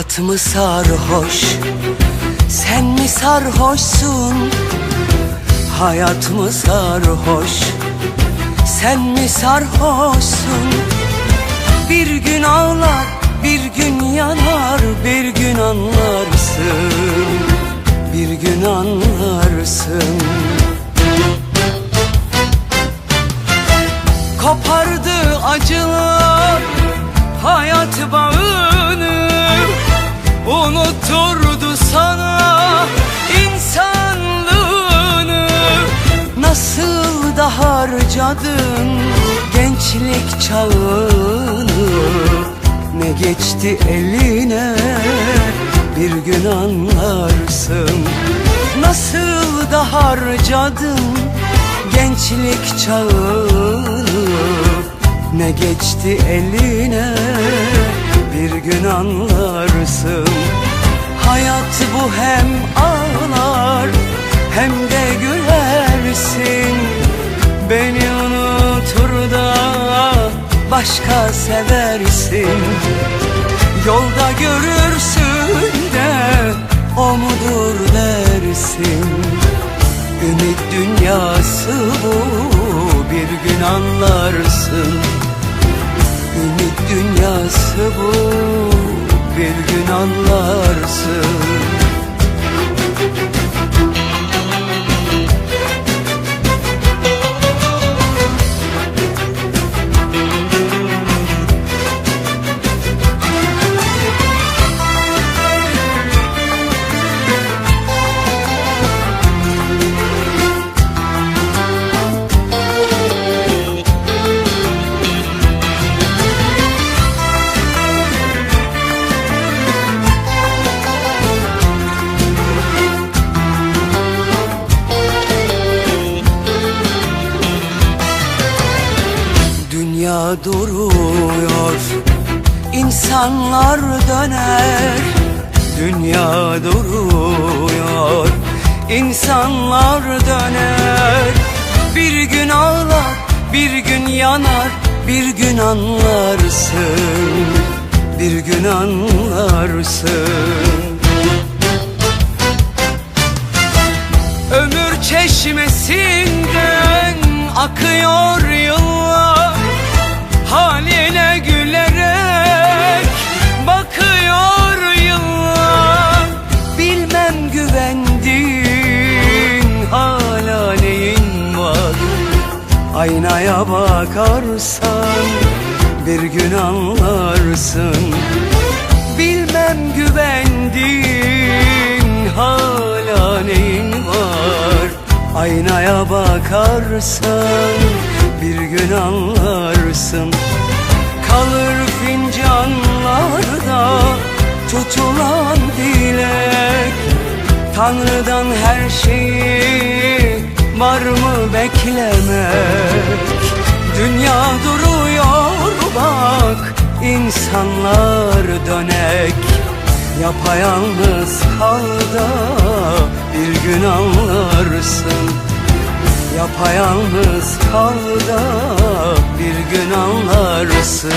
Hayat mı sarhoş? Sen mi sarhoşsun? Hayat mı sarhoş? Sen mi sarhoşsun? Bir gün ağlar Bir gün yanar Bir gün anlarsın. Bir gün anlarsın da harcadın gençlik çağını. Ne geçti eline bir gün anlarsın. Nasıl da harcadın gençlik çağını. Ne geçti eline bir gün anlarsın. Hayat bu hem ağlar hem başka seversin Yolda görürsün de o mudur dersin. Ümit dünyası bu bir gün anlarsın. Ümit dünyası bu bir gün anlarsın Dünya duruyor. İnsanlar döner Dünya duruyor. İnsanlar döner. Bir gün ağlar bir gün yanar bir gün anlarsın. Bir gün anlarsın. Ömür çeşmesinden akıyor yıllar Aynaya bakarsan bir gün anlarsın. Bilmem güvendiğin hala neyin var? Aynaya bakarsan bir gün anlarsın. Kalır fincanlarda tutulan dilek. Tanrı'dan her şeyi var mı beklemek? Dünya duruyor bak insanlar dönek. Yapayalnız kal da bir gün anlarsın. Yapayalnız kal da bir gün anlarsın